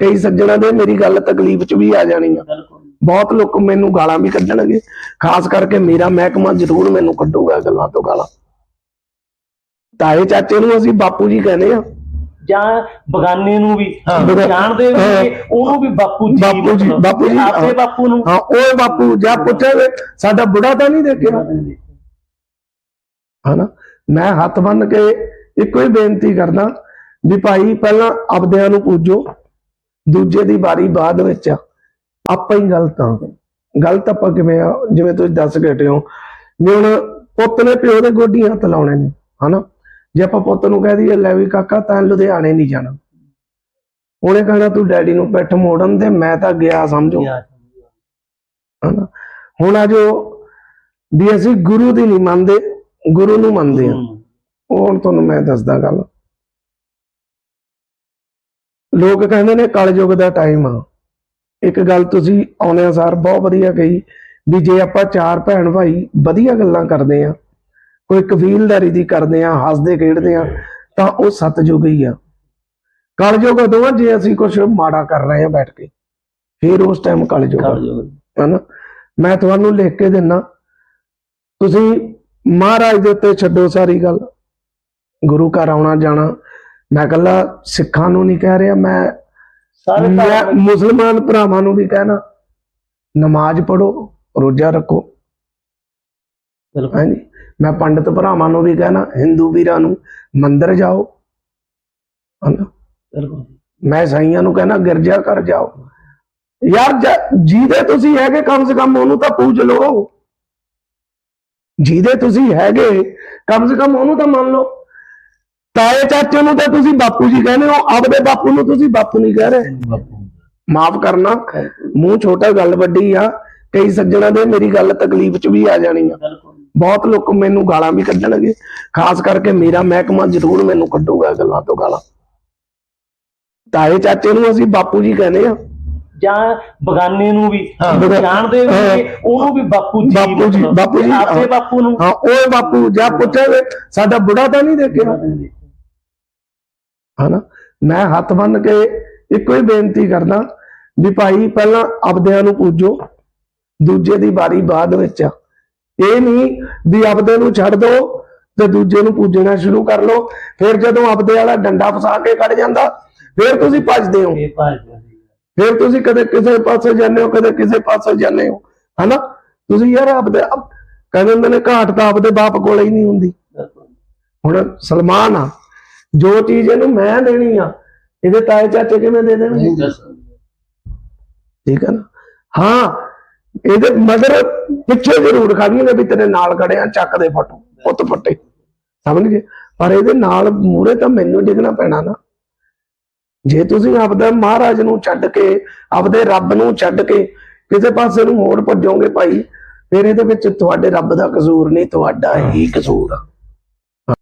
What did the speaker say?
ਕਈ ਸੱਜਣਾ ਦੇ ਮੇਰੀ ਗੱਲ ਤਕਲੀਫ ਚ ਵੀ ਆ ਜਾਣੀ ਆ। ਬਹੁਤ ਲੋਕ ਮੈਨੂੰ ਗਾਲਾਂ ਵੀ ਕੱਢਣਗੇ। ਖਾਸ ਕਰਕੇ ਮੇਰਾ ਮਹਿਕਮਾ ਜ਼ਰੂਰ ਮੈਨੂੰ ਕੱਢੂਗਾ ਗੱਲਾਂ ਤੋਂ ਗਾਲਾਂ। ਤਾਏ ਚਾਚੇ ਨੂੰ ਅਸੀਂ ਬਾਪੂ ਜੀ ਕਹਿੰਦੇ ਆ। ਜਾਂ ਬਗਾਨੇ ਨੂੰ ਵੀ। ਜਾਣਦੇ ਵੀ ਉਹਨੂੰ ਵੀ ਬਾਪੂ ਜੀ ਬਾਪੂ ਜੀ। ਬਾਪੂ ਜੀ, ਆਪਦੇ ਹਾਂ। ਬਾਪੂ ਨੂੰ। ਹਾਂ ਓਏ ਬਾਪੂ ਜਾ ਪੁੱਛੇ ਸਾਡਾ ਬੁੜਾ ਤਾਂ ਨਹੀਂ ਦੇਖਿਆ। ਹਨਾ? ਮੈਂ ਹੱਥ ਬੰਨ ਕੇ ਇੱਕੋ ਹੀ ਬੇਨਤੀ ਕਰਦਾ ਵੀ ਭਾਈ ਪਹਿਲਾਂ ਆਪਦਿਆਂ ਨੂੰ ਪੂਜੋ। ਦੂਜੇ ਦੀ ਵਾਰੀ ਬਾਅਦ ਵਿੱਚ। ਆਪਾਂ ਹੀ ਗਲਤ ਆ ਗਲਤ ਆਪਾਂ ਕਿਵੇਂ ਆ? ਜਿਵੇਂ ਤੁਸੀਂ ਦੱਸ ਹਟੇ ਹੋ। ਹੁਣ ਪੁੱਤ ਨੇ ਪਿਓ ਦੇ ਗੋਡੀਆਂ ਹੱਥ ਲਾਉਣੇ ਨੇ ਹਨਾ? ਜੇ ਆਪਾਂ ਪੁੱਤ ਨੂੰ ਕਹਿ ਦਈਏ ਲੈ ਵੀ ਕਾਕਾ ਤਾਂ ਲੁਧਿਆਣੇ ਨਹੀਂ ਜਾਣਾ। ਉਹਨੇ ਕਹਿਣਾ ਤੂੰ ਡੈਡੀ ਨੂੰ ਪਿੱਠ ਮੋੜਨ ਤੇ ਮੈਂ ਤਾਂ ਗਿਆ ਸਮਝੋ। ਹਨਾ? ਹੁਣ ਆ ਜੋ ਵੀ ਅਸੀਂ ਗੁਰੂ ਦੀ ਨਹੀਂ ਮੰਨਦੇ ਗੁਰੂ ਨੂੰ ਮੰਨਦੇ ਆ। ਉਹ ਹੁਣ ਤੁਹਾਨੂੰ ਮੈਂ ਦੱਸਦਾ ਗੱਲ। ਲੋਕ ਕਹਿੰਦੇ ਨੇ ਕਲਯੁਗ ਦਾ ਟਾਈਮ ਆ। ਇੱਕ ਗੱਲ ਤੁਸੀਂ ਆਉਣੇ ਸਾਰ ਬਹੁਤ ਵਧੀਆ ਕਹੀ ਵੀ ਜੇ ਆਪਾਂ ਚਾਰ ਭੈਣ ਭਾਈ ਵਧੀਆ ਗੱਲਾਂ ਕਰਦੇ ਆ ਕੋਈ ਕਬੀਲਦਾਰੀ ਦੀ ਕਰਦੇ ਆ ਹੱਸਦੇ ਖੇਡਦੇ ਆ ਤਾਂ ਉਹ ਸਤਜੁਗ ਹੀ ਆ। ਕਲਯੁਗ ਉਦੋਂ ਆ ਜੇ ਅਸੀਂ ਕੁਝ ਮਾੜਾ ਕਰ ਰਹੇ ਆ ਬੈਠ ਕੇ ਫਿਰ ਉਸ ਟਾਈਮ ਕਲਯੁਗ ਜੋ ਹਨਾ? ਮੈਂ ਤੁਹਾਨੂੰ ਲਿਖ ਕੇ ਦਿੰਨਾ। ਤੁਸੀਂ ਮਹਾਰਾਜ ਦੇ ਉੱਤੇ ਛੱਡੋ ਸਾਰੀ ਗੱਲ। ਗੁਰੂ ਘਰ ਆਉਣਾ ਜਾਣਾ। ਮੈਂ ਕੱਲਾ ਸਿੱਖਾਂ ਨੂੰ ਨਹੀਂ ਕਹਿ ਰਿਹਾ ਮੈਂ ਸਾਰੇ ਮੁਸਲਮਾਨ ਭਰਾਵਾਂ ਨੂੰ ਵੀ ਕਹਿਣਾ ਨਮਾਜ਼ ਪੜੋ ਰੋਜ਼ਾ ਰੱਖੋ। ਬਿਲਕੁਲ। ਹਾਂਜੀ ਮੈਂ ਪੰਡਤ ਭਰਾਵਾਂ ਨੂੰ ਵੀ ਕਹਿਣਾ ਹਿੰਦੂ ਵੀਰਾਂ ਨੂੰ ਮੰਦਿਰ ਜਾਓ। ਹਨਾ? ਮੈਂ ਸਾਈਆਂ ਨੂੰ ਕਹਿਣਾ ਗਿਰਜਾ ਕਰ ਜਾਓ। ਯਾਰ ਜਿਹਦੇ ਤੁਸੀਂ ਹੈਗੇ ਕਮ ਸੇ ਕਮ ਉਹਨੂੰ ਤਾਂ ਪੂਜ ਲਓ। ਜਿਹਦੇ ਤੁਸੀਂ ਹੈਗੇ ਕਮ ਸੇ ਕਮ ਉਹਨੂੰ ਤਾਂ ਮੰਨ ਲਓ। ਤਾਏ ਚਾਚੇ ਨੂੰ ਤਾਂ ਤੁਸੀਂ ਬਾਪੂ ਜੀ ਕਹਿੰਦੇ ਹੋ ਆਪਦੇ ਬਾਪੂ ਨੂੰ ਤੁਸੀਂ ਬਾਪੂ ਨਹੀਂ ਕਹਿ ਰਹੇ। ਮਾਫ ਕਰਨਾ ਮੂੰਹ ਛੋਟਾ ਗੱਲ ਵੱਡੀ ਆ ਕਈ ਸੱਜਣਾ ਦੇ ਮੇਰੀ ਗੱਲ ਤਕਲੀਫ ਚ ਵੀ ਆ ਜਾਣੀ ਆ। ਬਹੁਤ ਲੋਕ ਮੈਨੂੰ ਗਾਲਾਂ ਵੀ ਕੱਢਣਗੇ ਖਾਸ ਕਰਕੇ ਮੇਰਾ ਮਹਿਕਮਾ ਜ਼ਰੂਰ ਮੈਨੂੰ ਕੱਢੂਗਾ ਗੱਲਾਂ ਤੋਂ ਗਾਲਾਂ। ਤਾਏ ਚਾਚੇ ਨੂੰ ਅਸੀਂ ਬਾਪੂ ਜੀ ਕਹਿੰਦੇ ਆ। ਜਾਂ ਬਗਾਨੇ ਨੂੰ ਵੀ ਜਾਣਦੇ ਵੀ ਉਹਨੂੰ ਵੀ ਬਾਪੂ ਜੀ ਬਾਪੂ ਜੀ। ਬਾਪੂ ਜੀ, ਆਪਦੇ ਹਾਂ। ਬਾਪੂ ਨੂੰ। ਹਾਂ ਓਏ ਬਾਪੂ ਜਾ ਪੁੱਛੇ ਸਾਡਾ ਬੁੜਾ ਤਾਂ ਨਹੀਂ ਦੇਖਿਆ। ਹਨਾ? ਮੈਂ ਹੱਥ ਬੰਨ ਕੇ ਇੱਕੋ ਹੀ ਬੇਨਤੀ ਕਰਦਾ ਵੀ ਭਾਈ ਪਹਿਲਾਂ ਆਪਦਿਆਂ ਨੂੰ ਪੂਜੋ ਦੂਜੇ ਦੀ ਵਾਰੀ ਬਾਅਦ ਵਿੱਚ। ਇਹ ਨਹੀਂ ਵੀ ਆਪਦੇ ਨੂੰ ਛੱਡ ਦੋ ਤੇ ਦੂਜੇ ਨੂੰ ਪੂਜਣਾ ਸ਼ੁਰੂ ਕਰ ਲਓ ਫਿਰ ਜਦੋਂ ਆਪਦੇ ਵਾਲਾ ਡੰਡਾ ਫਸਾ ਕੇ ਕੱਢ ਜਾਂਦਾ ਫਿਰ ਤੁਸੀਂ ਭੱਜਦੇ ਹੋ। ਫਿਰ ਤੁਸੀਂ ਕਦੇ ਕਿਸੇ ਪਾਸੇ ਜਾਂਦੇ ਹੋ ਕਦੇ ਕਿਸੇ ਪਾਸੇ ਜਾਂਦੇ ਹੋ ਹਨਾ? ਤੁਸੀਂ ਯਾਰ ਆਪਦੇ ਆਪ- ਕਹਿੰਦੇ ਹੁੰਦੇ ਨੇ ਘਾਟ ਤਾਂ ਆਪਦੇ ਬਾਪ ਕੋਲੇ ਹੀ ਨਹੀਂ ਹੁੰਦੀ। ਹੁਣ ਸਲਮਾਨ ਆ ਜੋ ਚੀਜ਼ ਇਹਨੂੰ ਮੈਂ ਦੇਣੀ ਆ ਇਹਦੇ ਤਾਏ ਚਾਚੇ ਕਿਵੇਂ ਦੇ ਦੇਣਗੇ? ਠੀਕ ਹੈ ਨਾ? ਹਾਂ ਇਹਦੇ ਮਗਰ ਪਿੱਛੇ ਜ਼ਰੂਰ ਖੜਨਗੇ ਵੀ ਤੇਰੇ ਨਾਲ ਖੜਿਆ ਚੱਕ ਦੇ ਫਟੋ ਪੁੱਤ ਫੱਟੇ। ਸਮਝ ਗਏ? ਪਰ ਇਹਦੇ ਨਾਲ ਮੂਰੇ ਤਾਂ ਮੈਨੂੰ ਡਿੱਗਣਾ ਪੈਣਾ ਨਾ। ਜੇ ਤੁਸੀਂ ਆਪਦਾ ਮਹਾਰਾਜ ਨੂੰ ਛੱਡ ਕੇ ਆਪਦੇ ਰੱਬ ਨੂੰ ਛੱਡ ਕੇ ਕਿਸੇ ਪਾਸੇ ਨੂੰ ਮੋੜ ਭੱਜੋਗੇ ਭਾਈ ਫਿਰ ਇਹਦੇ ਵਿੱਚ ਤੁਹਾਡੇ ਰੱਬ ਦਾ ਕਸੂਰ ਨਹੀਂ ਤੁਹਾਡਾ ਹੀ ਕਸੂਰ ਆ।